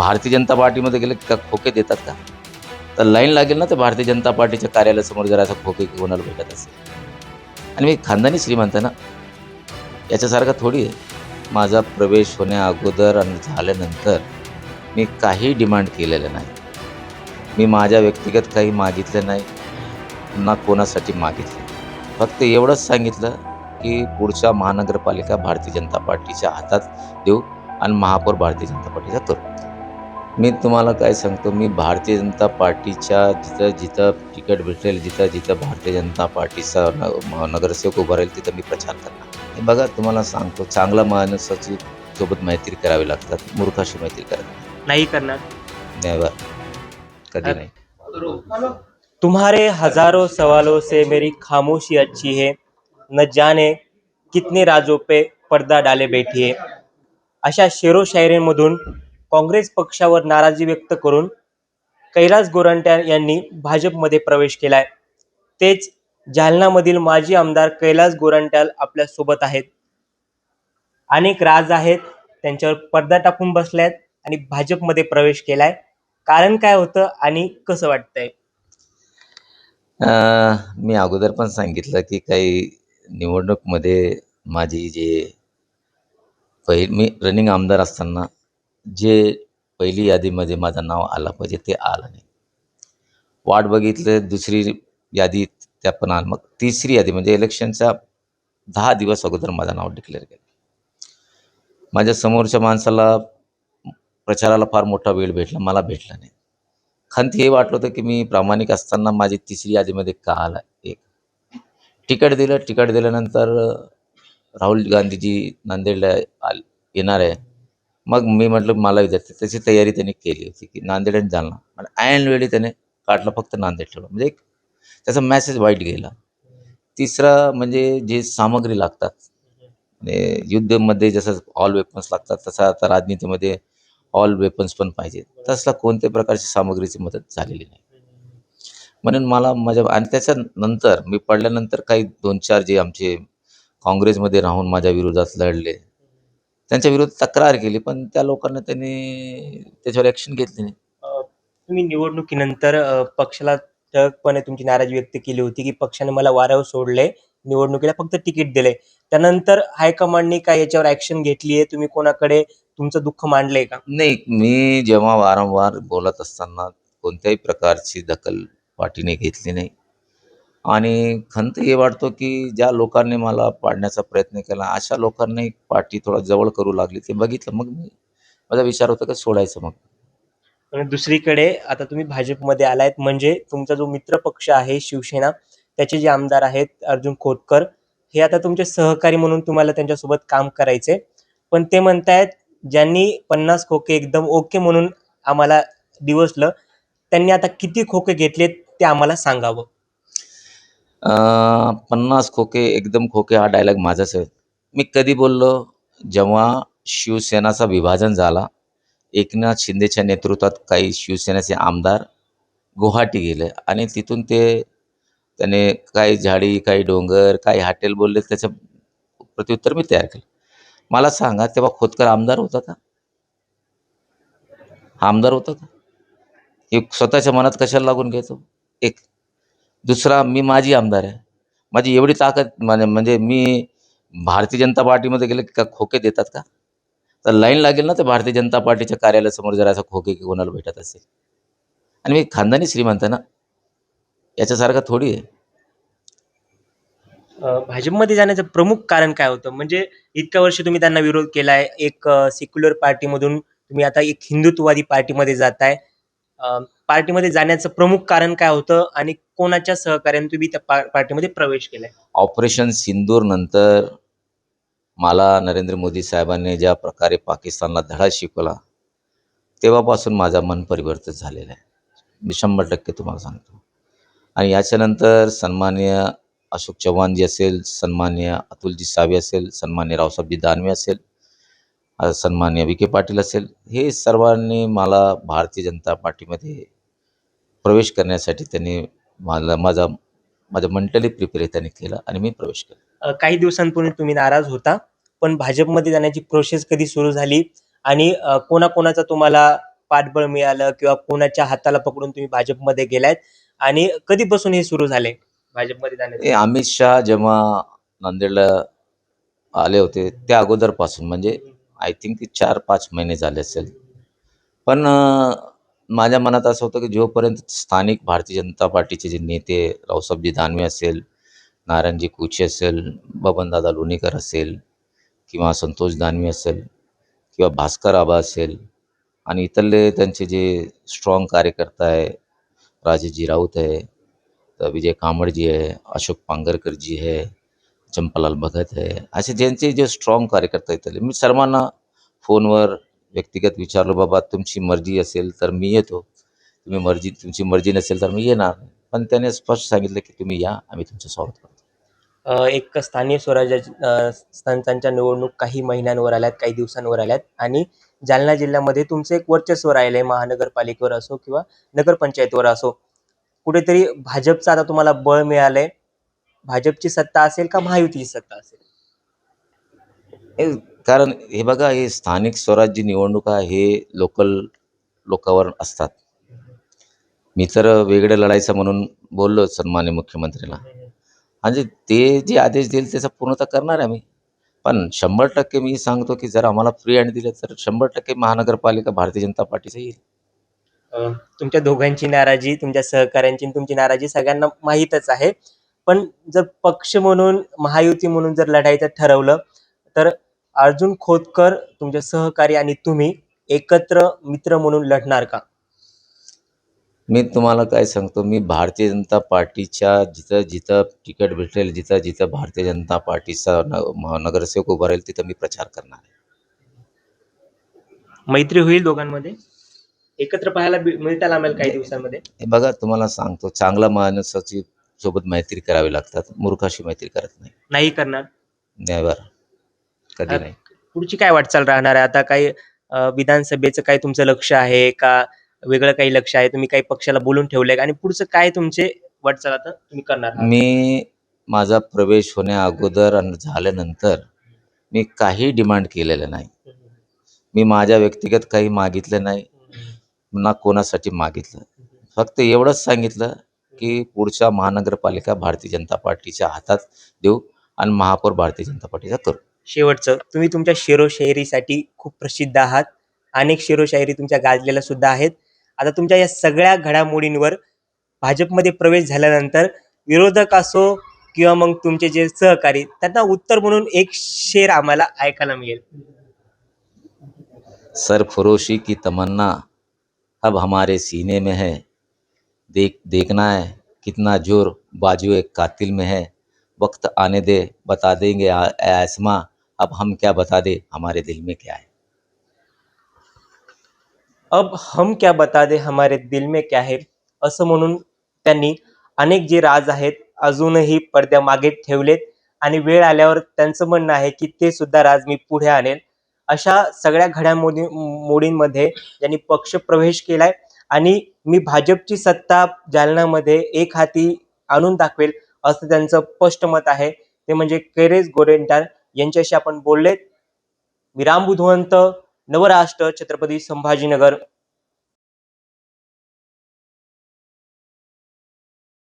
भारतीय जनता पार्टीमध्ये गेले का खोके देतात का? तर लाईन लागेल ना तर भारतीय जनता पार्टीच्या कार्यालयासमोर जर असं खोके कोणाला भेटत असेल. आणि मी खानदानी श्रीमंत आहे ना याच्यासारखा थोडी आहे. माझा प्रवेश होण्या अगोदर आणि झाल्यानंतर मी काही डिमांड केलेलं नाही. मी माझ्या व्यक्तिगत काही मागितलं नाही ना कोणासाठी मागितलं. फक्त एवढंच सांगितलं की पुढच्या महानगरपालिका भारतीय जनता पार्टीच्या हातात देऊ आणि महापौर भारतीय जनता पार्टीचा करू मी तुम्हाला काय सांगतो मी भारतीय जनता पार्टीच्या जिथं जिथं तिकीट भेटेल जिथं जिथं भारतीय जनता पार्टीचा न नगरसेवक उभा राहील तिथं मी प्रचार करणार. हे बघा तुम्हाला सांगतो चांगला माणसाची सोबत मैत्री करावी लागतात मूर्खाशी मैत्री करत नाही करणार. नाही कधी नाही. तुम्हारे हजारों सवालों से मेरी खामोशी अच्छी है न जाने कितने राजों पे पडदा डाले बैठी है. अशा शेरो शायरींमधून काँग्रेस पक्षावर नाराजी व्यक्त करून कैलास गोरंट्या यांनी भाजपमध्ये प्रवेश केलाय. तेच जालनामधील माजी आमदार कैलास गोरंट्याल आपल्यासोबत आहेत. अनेक राज आहेत त्यांच्यावर पडदा टाकून बसल्यात आणि भाजपमध्ये प्रवेश केलाय. कारण काय होतं आणि कसं वाटतंय? मी अगोदर पण सांगितलं की काही निवडणूकमध्ये माझी जे पहिली मी रनिंग आमदार असताना जे पहिली यादीमध्ये माझं नाव आलं पाहिजे ते आलं नाही. वाट बघितलं दुसरी यादी त्या पण आलं. मग तिसरी यादी म्हणजे इलेक्शनच्या दहा दिवस अगोदर माझं नाव डिक्लेअर केलं. माझ्या समोरच्या माणसाला प्रचाराला फार मोठा वेळ भेटला मला भेटला नाही. खंत हे वाटलं होतं की मी प्रामाणिक असताना माझी तिसरी यादीमध्ये का आला एक. तिकीट दिलं तिकीट दिल्यानंतर राहुल गांधीजी नांदेडला आल येणार आहे. मग मी म्हटलं मला विचारते. त्याची तयारी त्याने केली होती की नांदेड आणि जालना आणि ऐनवेळी त्याने काढलं फक्त नांदेड ठेवलं. म्हणजे एक त्याचा मॅसेज वाईट गेला. तिसरा म्हणजे जे सामग्री लागतात म्हणजे युद्धमध्ये जसं ऑल वेपन्स लागतात तसं आता राजनीतीमध्ये ऑल वेपन्स पण पाहिजे तसला कोणत्याही प्रकारची सामग्रीची मदत झालेली नाही. म्हणून मला माझ्या आणि त्याच्यानंतर मी पडल्यानंतर काही दोन चार जे आमचे काँग्रेसमध्ये राहून माझ्या विरोधात लढले त्यांच्या विरोधात तक्रार केली पण त्या लोकांना त्यांनी त्याच्यावर ॲक्शन घेतली नाही. तुम्ही निवडणुकीनंतर अ, पक्षाला ठळकपणे तुमची नाराजी व्यक्त केली होती की पक्षाने मला वाऱ्यावर सोडले निवडणुकीला फक्त तिकीट दिले. त्यानंतर हायकमांडनी काय याच्यावर ऍक्शन घेतली आहे? तुम्ही कोणाकडे तुमचं दुःख मांडलंय का? नाही मी जेव्हा वारंवार बोलत असताना कोणत्याही प्रकारची दखल पार्टीने घेतली नाही. आणि खंत हे वाटतो की ज्या लोकांनी मला पाडण्याचा प्रयत्न केला अशा लोकांनी पार्टी थोडा जवळ करू लागली ते बघितलं मग मी माझा विचार होता का सोडायचं मग. आणि दुसरीकडे आता तुम्ही भाजपमध्ये आलायत म्हणजे तुमचा जो मित्र पक्ष आहे शिवसेना त्याचे जे आमदार आहेत अर्जुन खोतकर हे आता तुमचे सहकारी म्हणून तुम्हाला त्यांच्यासोबत काम करायचे. पण ते म्हणतायत ज्यांनी पन्नास खोके एकदम ओके म्हणून आम्हाला दिवसलं त्यांनी आता किती खोके घेतलेत ते आम्हाला सांगावं. पन्नास खोके एकदम खोके हा डायलॉग माझाच आहे. मी कधी बोललो जेव्हा शिवसेनाचा विभाजन झाला एकनाथ शिंदेच्या नेतृत्वात काही शिवसेनेचे आमदार गुवाहाटी गेले आणि तिथून ते त्याने काही झाडी काही डोंगर काही हॉटेल बोलले त्याचं प्रत्युत्तर मी तयार केलं. मला सांगा तेव्हा खोतकर आमदार होता का? आमदार होता का? हे स्वतःच्या मनात कशाला लागून घ्यायचो? एक दुसरा मी माझी आमदार आहे. माझी एवढी ताकद म्हणजे म्हणजे मी भारतीय जनता पार्टीमध्ये गेले का खोके देतात का? तर लाईन लागेल ना तर भारतीय जनता पार्टीच्या कार्यालयासमोर जर असं खोके की कोणाला भेटत असेल. आणि मी खानदानी श्रीमंत ना. याच्यासारखा थोडी आहे. भाजपमध्ये जाण्याचं प्रमुख कारण काय होतं? म्हणजे इतक्या वर्ष तुम्ही त्यांना विरोध केलाय. एक सेक्युलर पार्टीमधून तुम्ही आता एक हिंदुत्ववादी पार्टीमध्ये जाताय. पार्टीमध्ये जाण्याचं प्रमुख कारण काय होतं आणि कोणाच्या सहकार्याने तुम्ही त्या पा- पार्टीमध्ये प्रवेश केलाय? ऑपरेशन सिंदूर नंतर मला नरेंद्र मोदी साहेबांनी ज्या प्रकारे पाकिस्तानला धडा शिकवला तेव्हापासून माझा मन परिवर्तित झालेलं आहे. मी शंभर टक्के तुम्हाला सांगतो. आणि याच्यानंतर सन्मान्य अशोक चव्हाणजी असेल सन्मान्य अतुलजी सावे असेल सन्मान्य रावसाहेबजी दानवे असेल सन्मान्य विखे पाटील असेल हे सर्वांनी मला भारतीय जनता पार्टीमध्ये प्रवेश करण्यासाठी त्यांनी मला माझा माझं मेंटली प्रिपेअर त्यांनी केलं आणि मी प्रवेश केला. काही दिवसांपूर्वी तुम्ही नाराज होता पण भाजपमध्ये जाण्याची प्रोसेस कधी सुरू झाली आणि कोणाकोणाचा तुम्हाला पाठबळ मिळालं किंवा कोणाच्या हाताला पकडून तुम्ही भाजपमध्ये गेलात आणि कधीपासून हे सुरू झाले भाजपमध्ये जाण्याचं? अमित शहा जेव्हा नांदेडला आले होते त्या अगोदरपासून म्हणजे आय थिंक ते चार पाच महिने झाले असेल. पण माझ्या मनात असं होतं की जोपर्यंत स्थानिक भारतीय जनता पार्टीचे जे नेते रावसाहेबजी दानवे असेल नारायणजी कुचे असेल बबनदादा लोणीकर असेल किंवा संतोष दानवे असेल किंवा भास्कर आबा असेल आणि इतरले त्यांचे जे स्ट्रॉंग कार्यकर्ता आहे राजेजी राऊत आहे विजय कांबडजी आहे अशोक पांगरकरजी आहे चंपालाल भगत आहे. असे ज्यांचे जे स्ट्रॉंग कार्यकर्ता आहेत मी सर्वांना फोनवर व्यक्तिगत विचारलो बाबा तुमची मर्जी असेल तर मी येतो. तुम्ही मर्जी तुमची मर्जी नसेल तर मी येणार पण त्याने स्पष्ट सांगितलं की तुम्ही या आम्ही तुमचं स्वागत करतो. एक स्थानिक स्वराज्य संस्थांच्या निवडणूक काही महिन्यांवर आल्यात काही दिवसांवर आल्यात. आणि जालना जिल्ह्यामध्ये तुमचं एक वर्चस्व राहिलंय महानगरपालिकेवर असो किंवा नगरपंचायतीवर असो. कुठेतरी भाजपचं आता तुम्हाला बळ मिळालंय. भाजपची सत्ता असेल का महायुतीची सत्ता असेल? कारण हे बघा हे स्थानिक स्वराज्य निवडणुका हे लोकल लोकांवर असतात. मी तर वेगळं लढायचं म्हणून बोललो सन्मान्य मुख्यमंत्र्याला म्हणजे ते जे आदेश देईल त्याचा पूर्णतः करणार आहे आम्ही. पण शंभर टक्के मी सांगतो की जर आम्हाला फ्री हँड दिलं तर शंभर टक्के महानगरपालिका भारतीय जनता पार्टीचं येईल. तुमच्या दोघांची नाराजी तुमच्या सहकाऱ्यांची आणि तुमची नाराजी सगळ्यांना माहीतच आहे. पण जर पक्ष म्हणून महायुती म्हणून जर लढायचं ठरवलं तर अर्जुन खोतकर तुमचे सहकारी आणि तुम्ही एकत्र मित्र म्हणून लढणार का? मी तुम्हाला काय सांगतो मी भारतीय जनता पार्टीच्या जिथं जिथं तिकीट भेटेल जिथं जिथं भारतीय जनता पार्टीचा नगरसेवक उभा राहील तिथं मी प्रचार करणार आहे. मैत्री होईल दोघांमध्ये? एकत्र पाहायला मिळताल आम्हाला काही दिवसांमध्ये? हे बघा तुम्हाला सांगतो चांगल्या माणसाची सोबत मैत्री करावी लागतात. मूर्खाशी मैत्री करत नाही. नाही करणार? नेवर कधी नाही. पुढची काय वाटचाल राहणार आहे? आता काही अ, विधानसभेचं काय तुमचं लक्ष आहे का? वेगळं काही लक्ष आहे? तुम्ही काही पक्षाला बोलून ठेवलंय का? आणि पुढचं काय तुमचे वाटचाल आता तुम्ही करणार आहात? मी माझा प्रवेश होण्या अगोदर आणि झाल्यानंतर मी काही डिमांड केलेलं नाही. मी माझ्या व्यक्तिगत काही मागितलं नाही. ना कोणासाठी मागितलं. फक्त एवढंच सांगितलं की पुढच्या महानगरपालिका भारतीय जनता पार्टीच्या हातात देऊ आणि महापौर भारतीय जनता पार्टीचा करू. शेवटचं तुम्ही तुमच्या शेरोशायरीसाठी खूप प्रसिद्ध आहात. अनेक शेरोशायरी तुमच्या गाजलेल्या सुद्धा आहेत. आता तुमच्या या सगळ्या घडामोडींवर भाजपमध्ये प्रवेश झाल्यानंतर विरोधक असो किंवा मग तुमचे जे सहकारी त्यांना उत्तर म्हणून एक शेर आम्हाला ऐकायला मिळेल. सरफरोशी की तमन्ना अब हमारे सीने में है। देख देखना है कितना जोर बाजू एक कातिल में है। वक्त आने दे बता देंगे आ- आसमां। अब हम क्या बता दे हमारे दिल में क्या है? अब हम क्या बता दे हमारे दिल में क्या है? असं म्हणून त्यांनी अनेक जे राज आहेत अजूनही पडद्यामागे ठेवलेत आणि वेळ आल्यावर त्यांचं म्हणणं आहे की ते सुद्धा राज मी पुढे आणेल. अशा सगळ्या घडामोडी मोडींमध्ये त्यांनी पक्ष प्रवेश केलाय आणि मी भाजपची सत्ता जालन्यामध्ये एक हाती आणून दाखवेल असं त्यांचं स्पष्ट मत आहे. ते म्हणजे कैरेज गोरेंटाल यांच्याशी आपण बोललेत. मी राम बुधवंत नवराष्ट्र छत्रपती संभाजीनगर.